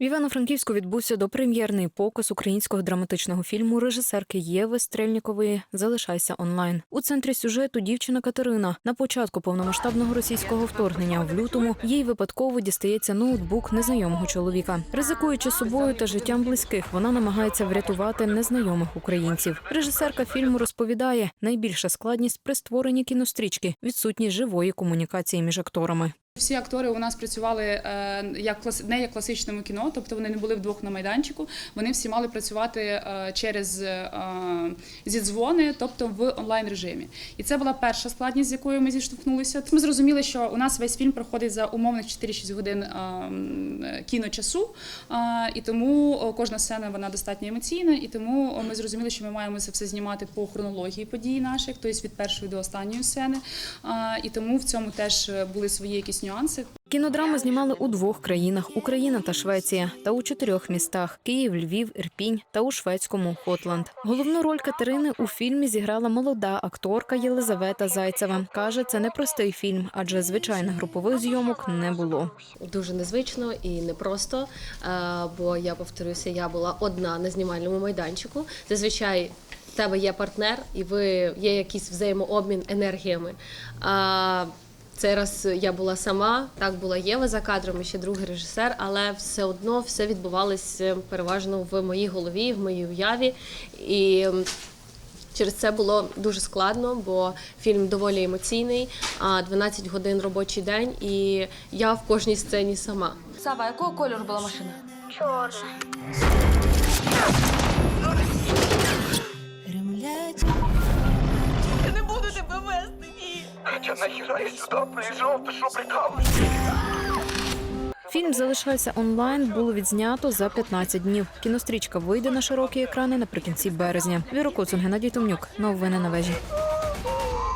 В Івано-Франківську відбувся допрем'єрний показ українського драматичного фільму режисерки Єви Стрельнікової Залишайся онлайн. У центрі сюжету дівчина Катерина. На початку повномасштабного російського вторгнення в лютому їй випадково дістається ноутбук незнайомого чоловіка. Ризикуючи собою та життям близьких, вона намагається врятувати незнайомих українців. Режисерка фільму розповідає, найбільша складність при створенні кінострічки відсутність живої комунікації між акторами. Всі актори у нас працювали е, як не як класичному кіно, тобто вони не були вдвох на майданчику. Вони всі мали працювати е, через е, зідзвони, тобто в онлайн режимі. І це була перша складність, з якою ми зіштовхнулися. Ми зрозуміли, що у нас весь фільм проходить за умовних 4-6 годин е, кіночасу, і тому кожна сцена вона достатньо емоційна. І тому ми зрозуміли, що ми маємо це все знімати по хронології подій наших, тобто від першої до останньої сцени. І тому в цьому теж були свої якісь нюанси. Кінодраму знімали у двох країнах Україна та Швеція, та у чотирьох містах: Київ, Львів, Ірпінь та у шведському Хотланд. Головну роль Катерини у фільмі зіграла молода акторка Єлизавета Зайцева. каже, це непростий фільм, адже звичайних групових зйомок не було. дуже незвично і непросто. е, Бо я повторюся, я була одна на знімальному майданчику. Зазвичай в тебе є партнер, і ви є якийсь взаємообмін енергіями. А цей раз я була сама, так була Єва за кадром, і ще другий режисер, але все одно все відбувалось е, переважно в моїй голові, в моїй уяві. І Через це було дуже складно, бо фільм доволі емоційний, а 12 годин робочий день, і я в кожній сцені сама. Сава, якого кольору була машина? Хоча нахіра я сюди ти що прикалуєшся? Фільм залишається онлайн було відзнято за 15 днів. Кінострічка вийде на широкі екрани наприкінці березня. Віра Коцун, Геннадій Томнюк. Новини на вежі.